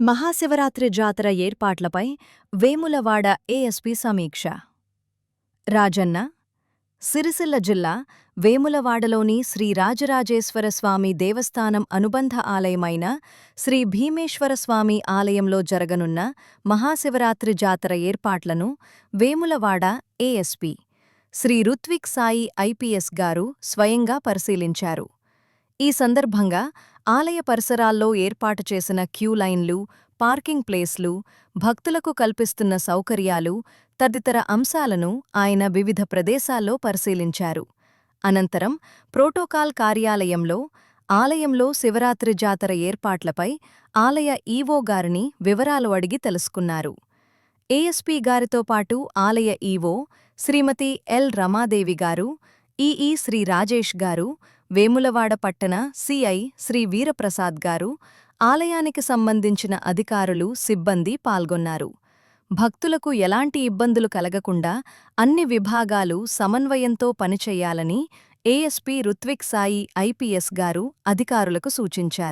మహాశివరాత్రి జాతర ఏర్పాట్లపై వేములవాడ ఏఎస్పీ సమీక్ష. రాజన్న సిరిసిల్ల జిల్లా వేములవాడలోని శ్రీ రాజరాజేశ్వర స్వామి దేవస్థానం అనుబంధ ఆలయమైన శ్రీ భీమేశ్వర స్వామి ఆలయంలో జరగనున్న మహాశివరాత్రి జాతర ఏర్పాట్లను వేములవాడ ఏఎస్పీ శ్రీ రుత్విక్ సాయి ఐపీఎస్ గారు స్వయంగా పరిశీలించారు. ఈ సందర్భంగా ఆలయ పరిసరాల్లో ఏర్పాటు చేసిన క్యూ లైన్లు పార్కింగ్ ప్లేస్లు భక్తులకు కల్పిస్తున్న సౌకర్యాలు తదితర అంశాలను ఆయన వివిధ ప్రదేశాల్లో పరిశీలించారు. అనంతరం ప్రోటోకాల్ కార్యాలయంలో ఆలయంలో శివరాత్రి జాతర ఏర్పాట్లపై ఆలయ ఈవో గారిని వివరాలు అడిగి తెలుసుకున్నారు. ఏఎస్పీ గారితో పాటు ఆలయ ఈవో శ్రీమతి ఎల్ రమాదేవి గారు ఈఈ శ్రీ రాజేష్ గారు వేములవాడ పట్టణ సిఐ శ్రీ వీరప్రసాద్ గారు ఆలయానికి సంబంధించిన అధికారులు సిబ్బంది పాల్గొన్నారు. భక్తులకు ఎలాంటి ఇబ్బందులు కలగకుండా అన్ని విభాగాలు సమన్వయంతో పనిచేయాలని ఏఎస్పీ రుత్విక్ సాయి ఐపీఎస్ గారు అధికారులకు సూచించారు.